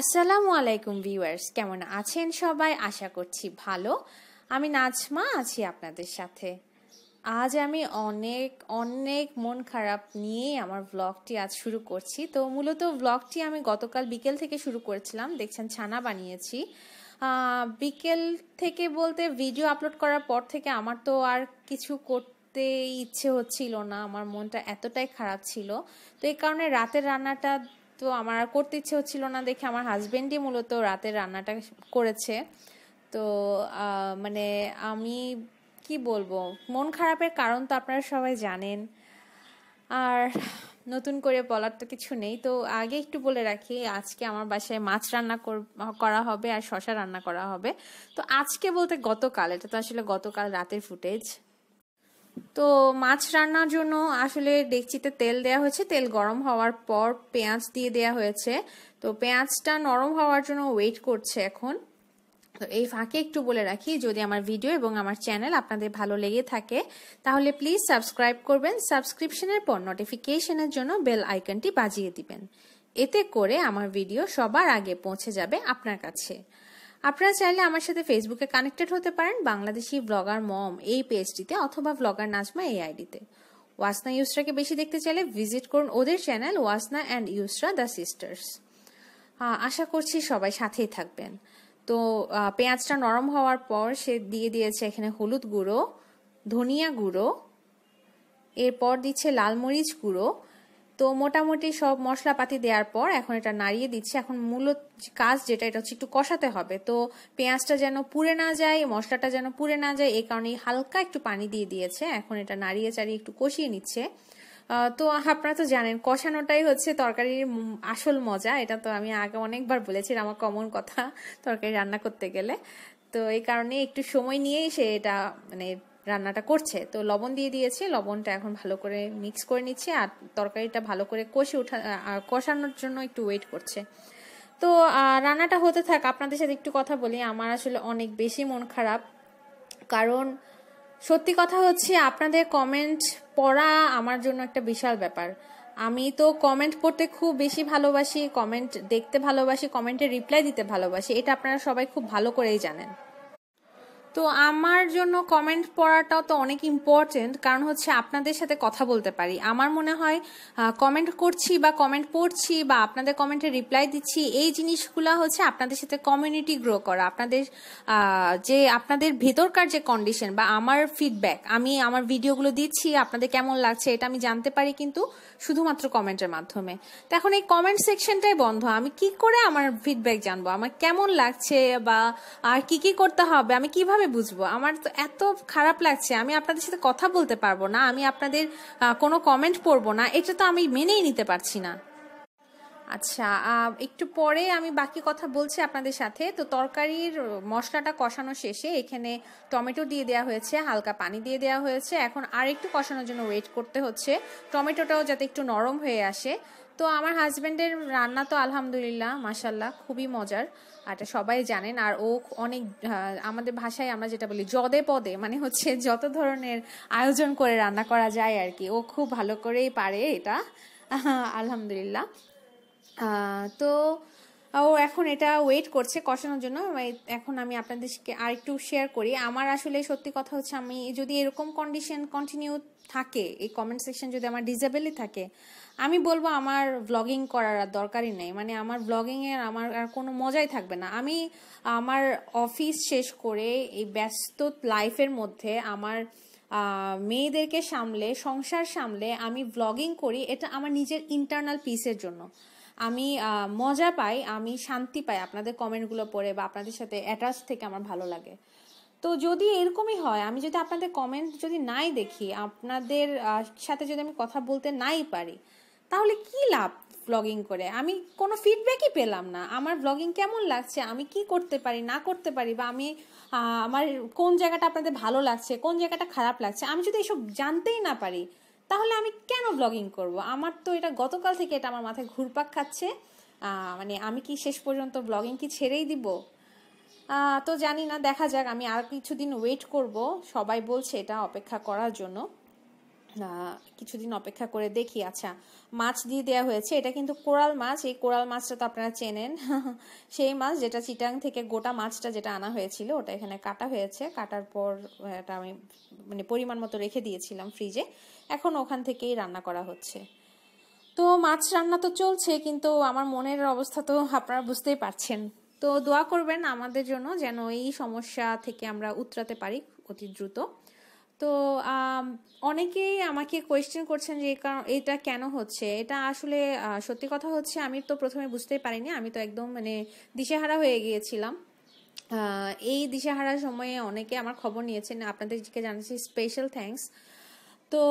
আসসালামু আলাইকুম ভিউয়ার্স, কেমন আছেন সবাই? আশা করছি ভালো। আমি নাজমা আছি আপনাদের সাথে। আজ আমি অনেক অনেক মন খারাপ নিয়ে আমার ব্লগটি আজ শুরু করছি। তো মূলত ব্লগটি আমি গতকাল বিকেল থেকে শুরু করেছিলাম। দেখছেন, ছানা বানিয়েছি। বিকেল থেকে বলতে ভিডিও আপলোড করার পর থেকে আমার তো আর কিছু করতে ইচ্ছে হচ্ছিল না। আমার মনটা এতটাই খারাপ ছিল। তো এই কারণে রাতের রান্নাটা তো আমার আর করতে ইচ্ছে হচ্ছিল না দেখে আমার হাজব্যান্ডই মূলত রাতের রান্নাটা করেছে। তো মানে আমি কি বলব? মন খারাপের কারণ তো আপনারা সবাই জানেন। আর নতুন করে বলার তো কিছু নেই। তো আগে একটু বলে রাখি, আজকে আমার বাসায় মাছ রান্না করা হবে আর শশা রান্না করা হবে। তো আজকে বলতে গতকাল, এটা তো আসলে গতকাল রাতের ফুটেজ তো মাছ রান্নার জন্য আসলে ডেকচিতে তেল দেওয়া হয়েছে। তেল গরম হওয়ার পর পেঁয়াজ দিয়ে দেওয়া হয়েছে। তো পেঁয়াজটা নরম হওয়ার জন্য ওয়েট করছে এখন। তো এই ফাঁকে একটু বলে রাখি, যদি আমার ভিডিও এবং আমার চ্যানেল আপনাদের ভালো লেগে থাকে, তাহলে প্লিজ সাবস্ক্রাইব করবেন। সাবস্ক্রিপশনের পর নোটিফিকেশনের জন্য বেল আইকনটি বাজিয়ে দিবেন। এতে করে আমার ভিডিও সবার আগে পৌঁছে যাবে আপনার কাছে। আপনারা চাইলে আমার সাথে ফেসবুকে কানেক্টেড হতে পারেন, বাংলাদেশি ব্লগার মম, এই পেজটিতে অথবা ব্লগার নাজমা এই আইডিতে ওয়াসনা ইউসরাকে বেশি দেখতে চাইলে ভিজিট করুন ওদের channel Wasna and Yusra the sisters আশা করছি সবাই সাথেই থাকবেন। তো পেঁয়াজটা নরম হওয়ার পর সে দিয়ে দিয়েছে এখানে হলুদ গুঁড়ো, ধনিয়া গুঁড়ো, এরপর দিচ্ছে লাল মরিচ গুঁড়ো তো মোটামুটি সব মশলাপাতি দেওয়ার পর এখন এটা নাড়িয়ে দিচ্ছে। এখন মূলত কাজ যেটা, এটা হচ্ছে একটু কষাতে হবে। তো পেঁয়াজটা যেন পুড়ে না যায়, মশলাটা যেন পুড়ে না যায়, এই কারণে হালকা একটু পানি দিয়ে দিয়েছে। এখন এটা নাড়িয়ে চাড়িয়ে একটু কষিয়ে নিচ্ছে। তো আপনারা তো জানেন, কষানোটাই হচ্ছে তরকারির আসল মজা। এটা তো আমি আগে অনেকবার বলেছি আমার কমন কথা তরকারি রান্না করতে গেলে। তো এই কারণে একটু সময় নিয়েই সে এটা মানে রান্নাটা করছে। তো লবণ দিয়ে দিয়েছি। লবণটা এখন ভালো করে মিক্স করে নিচ্ছে আর তরকারিটা ভালো করে কষে উঠা কষানোর জন্য একটু ওয়েট করছে। তো রান্নাটা হতে থাক। আপনাদের সাথে একটু কথা বলি। আমার আসলে অনেক বেশি মন খারাপ। কারণ সত্যি কথা হচ্ছে, আপনাদের কমেন্ট পড়া আমার জন্য একটা বিশাল ব্যাপার। আমি তো কমেন্ট পড়তে খুব বেশি ভালোবাসি কমেন্ট দেখতে ভালোবাসি কমেন্টে রিপ্লাই দিতে ভালোবাসি। এটা আপনারা সবাই খুব ভালো করেই জানেন। তো আমার জন্য কমেন্ট পড়াটাও তো অনেক ইম্পর্টেন্ট কারণ হচ্ছে আপনাদের সাথে কথা বলতে পারি। আমার মনে হয় কমেন্ট করছি বা কমেন্ট পড়ছি বা আপনাদের কমেন্টে রিপ্লাই দিচ্ছি, এই জিনিসগুলো হচ্ছে আপনাদের সাথে কমিউনিটি গ্রো করা, আপনাদের যে আপনাদের ভেতরকার যে কন্ডিশন বা আমার ফিডব্যাক আমি আমার ভিডিওগুলো দিচ্ছি, আপনাদের কেমন লাগছে এটা আমি জানতে পারি কিন্তু শুধুমাত্র কমেন্টের মাধ্যমে। তো এখন এই কমেন্ট সেকশনটাই বন্ধ, আমি কি করে আমার ফিডব্যাক জানব? আমার কেমন লাগছে বা আর কি কি করতে হবে? আমি কীভাবে বুঝব? আমার তো এত খারাপ লাগছে, আমি আপনাদের সাথে কথা বলতে পারব না, আমি আপনাদের কোনো কমেন্ট পড়ব না, এটা তো আমি মেনেই নিতে পারছি না। আচ্ছা একটু পরে আমি বাকি কথা বলছি আপনাদের সাথে। তো তরকারির মশলাটা কষানো শেষে এখানে টমেটো দিয়ে দেওয়া হয়েছে, হালকা পানি দিয়ে দেওয়া হয়েছে। এখন আর একটু কষানোর জন্য ওয়েট করতে হচ্ছে। টমেটোটাও যাতে একটু নরম হয়ে আসে। তো আমার হাজব্যান্ডের রান্না তো আলহামদুলিল্লাহ মাসাল্লাহ খুবই মজার। এটা সবাই জানেন। আর ও অনেক আমাদের ভাষায় আমরা যেটা বলি জদে পদে মানে হচ্ছে যত ধরনের আয়োজন করে রান্না করা যায় আর কি। ও খুব ভালো করেই পারে এটা। আলহামদুলিল্লাহ। তো, ও এখন এটা ওয়েট করছে কষানোর জন্য। এখন আমি আপনাদেরকে আর একটু শেয়ার করি। আমার আসলে সত্যি কথা হচ্ছে, আমি যদি এরকম কন্ডিশন কন্টিনিউ থাকে, এই কমেন্ট সেকশন যদি আমার ডিজেবলই থাকে, আমি বলব আমার ব্লগিং করার আর দরকারই নেই। মানে আমার ব্লগিংয়ের আমার আর কোনো মজাই থাকবে না। আমি আমার অফিস শেষ করে এই ব্যস্ত লাইফের মধ্যে আমার মেয়েদেরকে সামলে, সংসার সামলে আমি ব্লগিং করি, এটা আমার নিজের ইন্টারনাল পিসের জন্য। আমি মজা পাই, আমি শান্তি পাই আপনাদের কমেন্টগুলো পড়ে বা আপনাদের সাথে অ্যাটাচ থেকে আমার ভালো লাগে। তো যদি এরকমই হয়, আমি যদি আপনাদের কমেন্ট যদি নাই দেখি, আপনাদের সাথে যদি আমি কথা বলতে নাই পারি, তাহলে কি লাভ ব্লগিং করে? আমি কোনো ফিডব্যাকই পেলাম না। আমার ব্লগিং কেমন লাগছে? আমি কি করতে পারি, না করতে পারি? বা আমি আমার কোন জায়গাটা আপনাদের ভালো লাগছে, কোন জায়গাটা খারাপ লাগছে? আমি যদি এসব জানতেই না পারি তাহলে আমি কেন ব্লগিং করব? আমার তো এটা গতকাল থেকে এটা আমার মাথায় ঘুরপাক খাচ্ছে। মানে আমি কি শেষ পর্যন্ত ব্লগিং কি ছেড়েই দিব? তো জানি না, দেখা যাক, আমি আর কিছুদিন ওয়েট করব। সবাই বলছে এটা অপেক্ষা করার জন্য। কিছুদিন অপেক্ষা করে দেখি আচ্ছা মাছ দিয়ে দেওয়া হয়েছে, এটা কিন্তু কোরাল মাছ, এই কোরাল মাছটা তো আপনারা চেনেন। সেই মাছ যেটা চিটাং থেকে গোটা মাছটা যেটা আনা হয়েছিল, ওটা এখানে কাটা হয়েছে, কাটার পর, এটা আমি মানে পরিমাণ মতো রেখে দিয়েছিলাম ফ্রিজে, এখন ওখান থেকেই রান্না করা হচ্ছে। তো মাছ রান্না তো চলছে, কিন্তু আমার মনের অবস্থা তো আপনারা বুঝতেই পারছেন। তো দোয়া করবেন আমাদের জন্য যেন এই সমস্যা থেকে আমরা উতরাতে পারি অতি দ্রুত। তো অনেকেই আমাকে কোয়েশ্চেন করছেন যে এটা কেন হচ্ছে? এটা আসলে সত্যি কথা হচ্ছে, আমি তো প্রথমে বুঝতেই পারিনি, আমি তো একদম মানে দিশেহারা হয়ে গিয়েছিলাম। এই দিশেহারার সময়ে অনেকে আমার খবর নিয়েছেন আপনাদেরকে জানাচ্ছি স্পেশাল থ্যাঙ্কস তো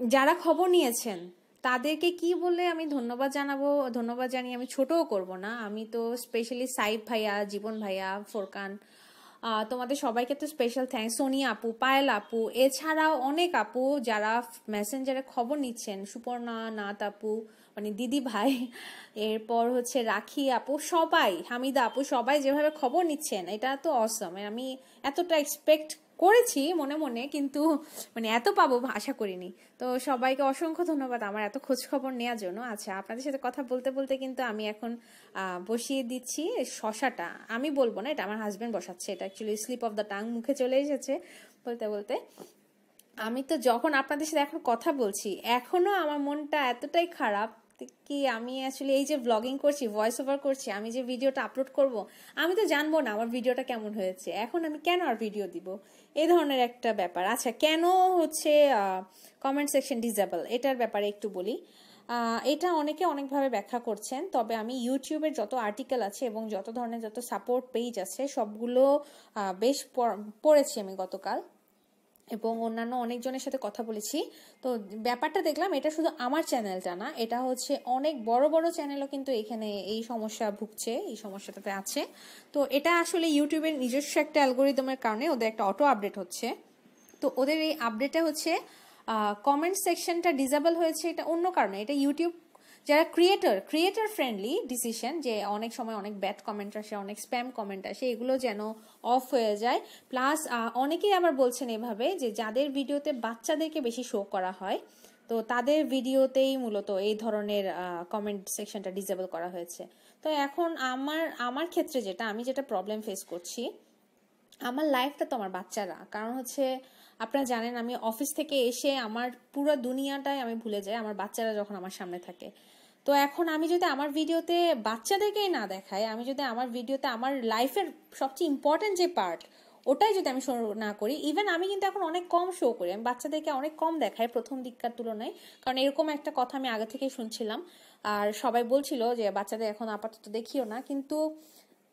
যারা খবর নিয়েছেন, তাদেরকে কি বলে আমি ধন্যবাদ জানাব? ধন্যবাদ জানিয়ে আমি ছোটও করব না। আমি তো স্পেশালি সাইফ ভাইয়া, জীবন ভাইয়া, ফোরকান তোমাদের সবাইকে তো স্পেশাল থ্যাংক সোনি আপু, পায়েল আপু, এছাড়াও অনেক আপু যারা মেসেঞ্জারে খবর নিচ্ছেন, সুপর্ণা, নাথ আপু মানে দিদি ভাই, এরপর হচ্ছে রাখি আপু, সবাই, হামিদা আপু, সবাই যেভাবে খবর নিচ্ছেন, এটা তো অসম আমি এতটা এক্সপেক্ট করেছি মনে মনে, কিন্তু মানে এত পাবো আশা করিনি। তো সবাইকে অসংখ্য ধন্যবাদ আমার এত খোঁজ খবর নেওয়ার জন্য। আচ্ছা আপনাদের সাথে কথা বলতে বলতে কিন্তু আমি এখন বসিয়ে দিচ্ছি শশাটা। আমি বলব না, এটা আমার হাজব্যান্ড বসাচ্ছে, এটা actually slip of the tongue মুখে চলে এসেছে বলতে বলতে। আমি তো যখন আপনাদের সাথে এখন কথা বলছি, এখনও আমার মনটা এতটাই খারাপ কি আমি আসলে এই যে ব্লগিং করছি ভয়েস ওভার করছি, আমি যে ভিডিওটা আপলোড করব, আমি তো জানব না আমার ভিডিওটা কেমন হয়েছে। এখন আমি কেন আর ভিডিও দিব? এই ধরনের একটা ব্যাপার। আচ্ছা কেন হচ্ছে কমেন্ট সেকশন ডিজেবল এটার ব্যাপারে একটু বলি। এটা অনেকে অনেকভাবে ব্যাখ্যা করছেন, তবে আমি ইউটিউবের যত আর্টিকেল আছে এবং যত ধরনের যত সাপোর্ট পেজ আছে, সবগুলো বেশ পড়েছি আমি গতকাল। এবং অন্যান্য অনেকজনের সাথে কথা বলেছি। তো ব্যাপারটা দেখলাম, এটা শুধু আমার চ্যানেলটা না, এটা হচ্ছে অনেক বড় বড় চ্যানেলও কিন্তু এখানে এই সমস্যা ভুগছে, এই সমস্যাটাতে আছে। তো এটা আসলে ইউটিউবের নিজস্ব একটা অ্যালগোরিদমের কারণে ওদের একটা অটো আপডেট হচ্ছে। তো ওদের এই আপডেটে হচ্ছে কমেন্ট সেকশনটা ডিজেবল হয়েছে, এটা অন্য কারণে, এটা ইউটিউব যারা ক্রিয়েটর ক্রিয়েটর ফ্রেন্ডলি ডিসিশন যে অনেক সময় অনেক ব্যাড কমেন্ট আসে, অনেক স্প্যাম কমেন্ট আসে, এগুলো যেন অফ হয়ে যায়। প্লাস অনেকেই আবার বলছেন এভাবে যে যাদের ভিডিওতে বাচ্চাদেরকে বেশি শো করা হয়, তো তাদের ভিডিওতেই মূলত এই ধরনের কমেন্ট সেকশনটা ডিসেবল করা হয়েছে। তো এখন আমার আমার ক্ষেত্রে যেটা, আমি যেটা প্রবলেম ফেস করছি, আমার লাইফটা তো আমার বাচ্চারা। কারণ হচ্ছে, আপনারা জানেন আমি অফিস থেকে এসে আমার পুরো দুনিয়াটাই আমি ভুলে যাই, আমার বাচ্চারা যখন আমার সামনে থাকে। তো এখন আমি যদি আমার ভিডিওতে বাচ্চাদেরকেই না দেখাই, আমি যদি আমার ভিডিওতে আমার লাইফের সবচেয়ে ইম্পর্টেন্ট যে পার্ট ওটাই যদি আমি শো না করি ইভেন আমি কিন্তু এখন অনেক কম শো করি। আমি বাচ্চাদেরকে অনেক কম দেখাই প্রথম দিককার তুলনায়, কারণ এরকম একটা কথা আমি আগে থেকেই শুনছিলাম। আর সবাই বলছিল যে, বাচ্চাদের এখন আপাতত দেখিও না। কিন্তু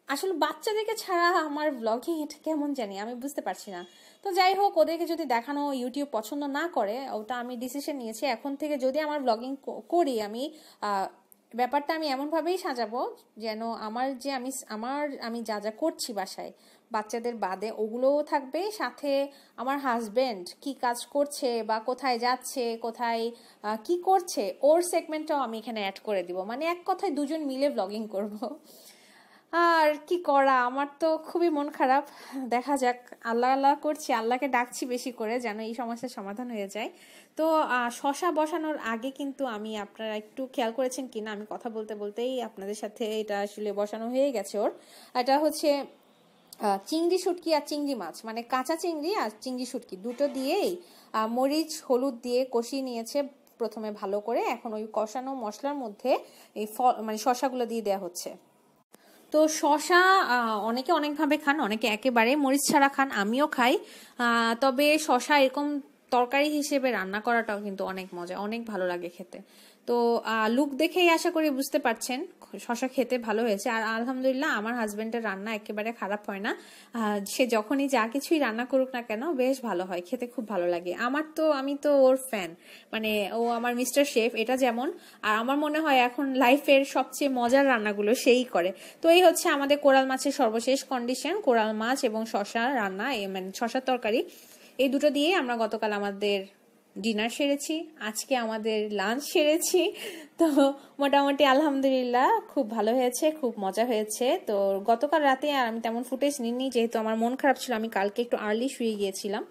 আসলে বাচ্চাদেরকে ছাড়া আমার ব্লগিং এটা কেমন জানি আমি বুঝতে পারছি না। তো যাই হোক, ওদেরকে যদি দেখানো ইউটিউব পছন্দ না করে, ওটা আমি ডিসিশন নিয়েছি। এখন থেকে যদি আমার ব্লগিং করি আমি ব্যাপারটা আমি এমনভাবেই সাজাবো যেন আমার যে আমি আমার আমি যা যা করছি বাসায়, বাচ্চাদের বাদে ওগুলোও থাকবে। সাথে আমার হাজব্যান্ড কি কাজ করছে বা কোথায় যাচ্ছে, কোথায় কি করছে, ওর সেগমেন্টটাও আমি এখানে অ্যাড করে দিব। মানে এক কথায় দুজন মিলে ব্লগিং করব। আর কি করা? আমার তো খুবই মন খারাপ। দেখা যাক। আল্লাহ আল্লাহ করছি, আল্লাহকে ডাকছি বেশি করে যেন এই সমস্যার সমাধান হয়ে যায়। তো শশা বসানোর আগে কিন্তু আমি আপনারা একটু খেয়াল করেছেন কিনা? আমি কথা বলতে বলতেই আপনাদের সাথে এটা আসলে বসানো হয়ে গেছে ওর। এটা হচ্ছে চিংড়ি শুটকি আর চিংড়ি মাছ। মানে কাঁচা চিংড়ি আর চিংড়ি শুটকি। দুটো দিয়েই মরিচ, হলুদ দিয়ে কষিয়ে নিয়েছে প্রথমে ভালো করে। এখন ওই কষানো মশলার মধ্যে এই ফল মানে শশাগুলো দিয়ে দেওয়া হচ্ছে। তো শশা অনেকে অনেকভাবে খান, অনেকে একেবারে মরিচ ছাড়া খান, আমিও খাই। তবে শশা এরকম তরকারি হিসেবে রান্না করাটাও কিন্তু অনেক মজা, অনেক ভালো লাগে খেতে। তো লুক দেখেই আশা করি বুঝতে পারছেন। শশা খেতে ভালো হয়েছে। আর আলহামদুলিল্লাহ আমার হাজবেন্ডের রান্না একেবারে খারাপ হয় না। সে যখনই যা কিছুই রান্না করুক না কেন বেশ ভালো হয়, খেতে খুব ভালো লাগে। আমার তো, আমি তো ওর ফ্যান মানে ও আমার মিস্টার শেফ এটা যেমন। আর আমার মনে হয় এখন লাইফের সবচেয়ে মজার রান্নাগুলো সেই করে। তো এই হচ্ছে আমাদের কোরাল মাছের সর্বশেষ কন্ডিশন কোরাল মাছ এবং শশা রান্না মানে শশার তরকারি। এই দুটো দিয়ে আমরা গতকাল আমাদের ডিনার সেরেছি, আজকে আমাদের লাঞ্চ সেরেছি। তো মোটামুটি আলহামদুলিল্লাহ খুব ভালো হয়েছে, খুব মজা হয়েছে। তো গতকাল রাতে আর আমি তেমন ফুটেজ নিইনি, যেহেতু আমার মন খারাপ ছিল, আমি কালকে একটু আর্লি শুয়ে গিয়েছিলাম।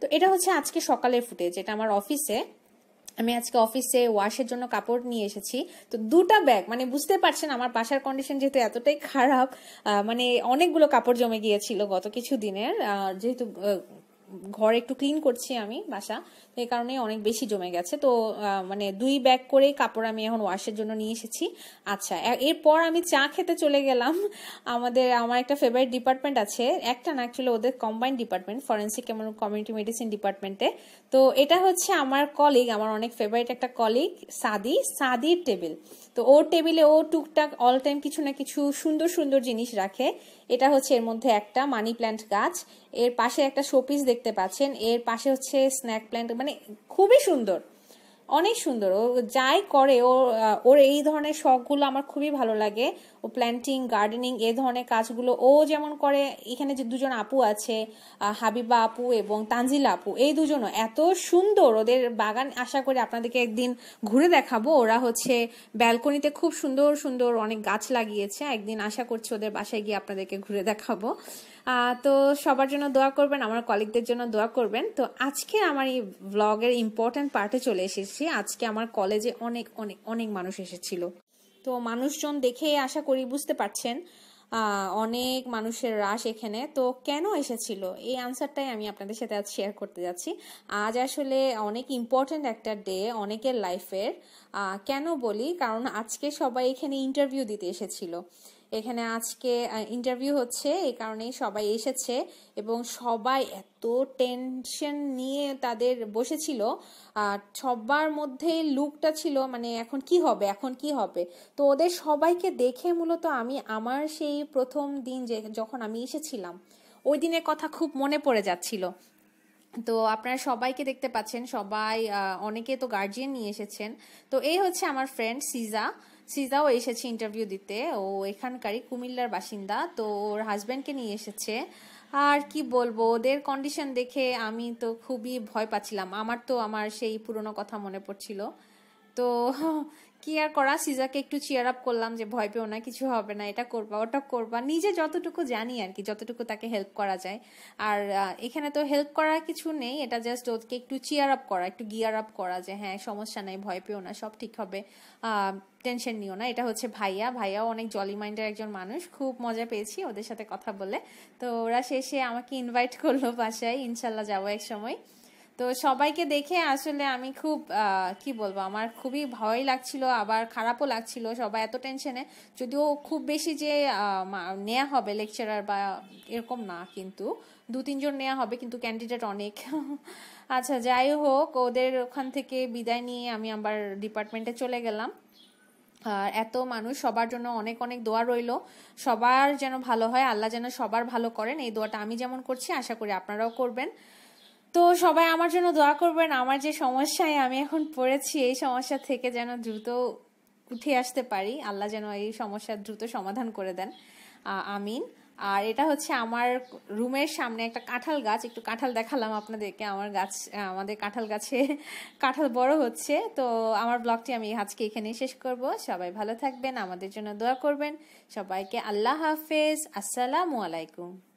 তো এটা হচ্ছে আজকে সকালের ফুটেজ, এটা আমার অফিসে। আমি আজকে অফিসে ওয়াশের জন্য কাপড় নিয়ে এসেছি। তো দুটা ব্যাগ মানে বুঝতে পারছেন আমার বাসার কন্ডিশন যেহেতু এতটাই খারাপ মানে অনেকগুলো কাপড় জমে গিয়েছিল গত কিছু দিনের যেহেতু ঘর একটু ক্লিন করছি আমি বাসা, তো এই কারণে অনেক বেশি জমে গেছে। তো মানে দুই ব্যাগ করেই কাপড় আমি এখন ওয়াশের জন্য নিয়ে এসেছি। আচ্ছা এরপর আমি চা খেতে চলে গেলাম। আমাদের, আমার একটা ফেভারিট ডিপার্টমেন্ট আছে। একটা না অ্যাকচুয়ালি ওদের কম্বাইন্ড ডিপার্টমেন্ট ফরেন্সিক এবং কমিউনিটি মেডিসিন ডিপার্টমেন্টে তো এটা হচ্ছে আমার কলিগ আমার অনেক ফেভারিট একটা কলিগ সাদি, সাদির টেবিল তো ওর টেবিলে ও টুকটাক অল টাইম কিছু না কিছু সুন্দর সুন্দর জিনিস রাখে। এটা হচ্ছে এর মধ্যে একটা মানি প্ল্যান্ট গাছ। এর পাশে একটা শোপিস দেখতে পাচ্ছেন। এর পাশে হচ্ছে স্ন্যাক প্ল্যান্ট মানে খুবই সুন্দর। অনেক সুন্দর। ও যাই করে, ও ওর এই ধরনের শখগুলো আমার খুবই ভালো লাগে। ও প্ল্যান্টিং গার্ডেনিং এ ধরনের কাজগুলো, ও যেমন করে, এখানে যে দুজন আপু আছে হাবিবা আপু এবং তানজিলা আপু, এই দুজনও এত সুন্দর। ওদের বাগান, আশা করি আপনাদেরকে একদিন ঘুরে দেখাবো। ওরা হচ্ছে ব্যালকনিতে খুব সুন্দর সুন্দর অনেক গাছ লাগিয়েছে। একদিন আশা করছি ওদের বাসায় গিয়ে আপনাদেরকে ঘুরে দেখাবো। তো সবার জন্য দোয়া করবেন, আমার কলিগদের জন্য দোয়া করবেন। তো আজকে আমার এই ব্লগের ইম্পর্ট্যান্ট পার্টে চলে এসেছি। আজকে আমার কলেজে অনেক অনেক অনেক মানুষ এসেছিল। তো মানুষজন দেখে আশা করি বুঝতে পারছেন অনেক মানুষের রাশ এখানে। তো কেন এসেছিল? এই আনসারটাই আমি আপনাদের সাথে আজ শেয়ার করতে যাচ্ছি। আজ আসলে অনেক ইম্পর্ট্যান্ট একটা ডে অনেকের লাইফের কেন বলি? কারণ আজকে সবাই এখানে ইন্টারভিউ দিতে এসেছিল। এখানে আজকে ইন্টারভিউ হচ্ছে, এই কারণেই সবাই এসেছে এবং সবাই এত টেনশন নিয়ে তাদের বসেছিল। আর সবার মধ্যে লুকটা ছিল মানে এখন কি হবে, এখন কি হবে? তো ওদের সবাইকে দেখে মূলত আমি আমার সেই প্রথম দিন যে যখন আমি এসেছিলাম, ওই দিনের কথা খুব মনে পড়ে যাচ্ছিল। তো আপনারা সবাইকে দেখতে পাচ্ছেন, সবাই অনেকে তো গার্জিয়ান নিয়ে এসেছেন। তো এই হচ্ছে আমার ফ্রেন্ড সিজা সিজাও এসেছে ইন্টারভিউ দিতে। ও এখানকারই কুমিল্লার বাসিন্দা, তো ওর হাজব্যান্ডকে নিয়ে এসেছে। আর কি বলব, ওদের কন্ডিশন দেখে আমি তো খুবই ভয় পাচ্ছিলাম। আমার তো আমার সেই পুরনো কথা মনে পড়ছিল। তো কি আর করা? সিজাকে একটু চিয়ার আপ করলাম যে, ভয় পেও না, কিছু হবে না, এটা করবা, ওটা করবা। নিজে যতটুকু জানি আর কি, যতটুকু তাকে হেল্প করা যায়। আর এখানে তো হেল্প করার কিছু নেই, এটা জাস্ট ওকে একটু চিয়ার আপ করা, একটু গিয়ার আপ করা যে হ্যাঁ সমস্যা নেই, ভয় পেও না, সব ঠিক হবে। টেনশন নিও না। এটা হচ্ছে ভাইয়া। ভাইয়াও অনেক জলি মাইন্ডের একজন মানুষ, খুব মজা পেয়েছি ওদের সাথে কথা বলে। তো ওরা শেষে আমাকে ইনভাইট করল বাসায়, ইনশাল্লাহ যাব এক সময় তো সবাইকে দেখে আসলে আমি খুব কি বলব, আমার খুবই ভয় লাগছিল, আবার খারাপও লাগছিল সবাই এত টেনশনে যদিও খুব বেশি যে নেওয়া হবে লেকচারার বা এরকম না কিন্তু, দু তিনজন নেওয়া হবে কিন্তু ক্যান্ডিডেট অনেক। আচ্ছা যাই হোক, ওদের ওখান থেকে বিদায় নিয়ে আমি আবার ডিপার্টমেন্টে চলে গেলাম। আর এত মানুষ, সবার জন্য অনেক অনেক দোয়া রইল। সবার যেন ভালো হয়, আল্লাহ যেন সবার ভালো করেন, এই দোয়াটা আমি যেমন করছি, আশা করি আপনারাও করবেন। তো সবাই আমার জন্য দোয়া করবেন। আমার যে সমস্যায় আমি এখন পড়েছি, এই সমস্যা থেকে যেন দ্রুত উঠে আসতে পারি। আল্লাহ যেন এই সমস্যার দ্রুত সমাধান করে দেন। আমিন। আর এটা হচ্ছে আমার রুমের সামনে একটা কাঁঠাল গাছ। একটু কাঁঠাল দেখালাম আপনাদেরকে। আমার গাছ আমাদের কাঁঠাল গাছে কাঁঠাল বড় হচ্ছে। তো আমার ব্লগটি আমি আজকে এখানেই শেষ করব। সবাই ভালো থাকবেন, আমাদের জন্য দোয়া করবেন। সবাইকে আল্লাহ হাফেজ। আসসালামু আলাইকুম।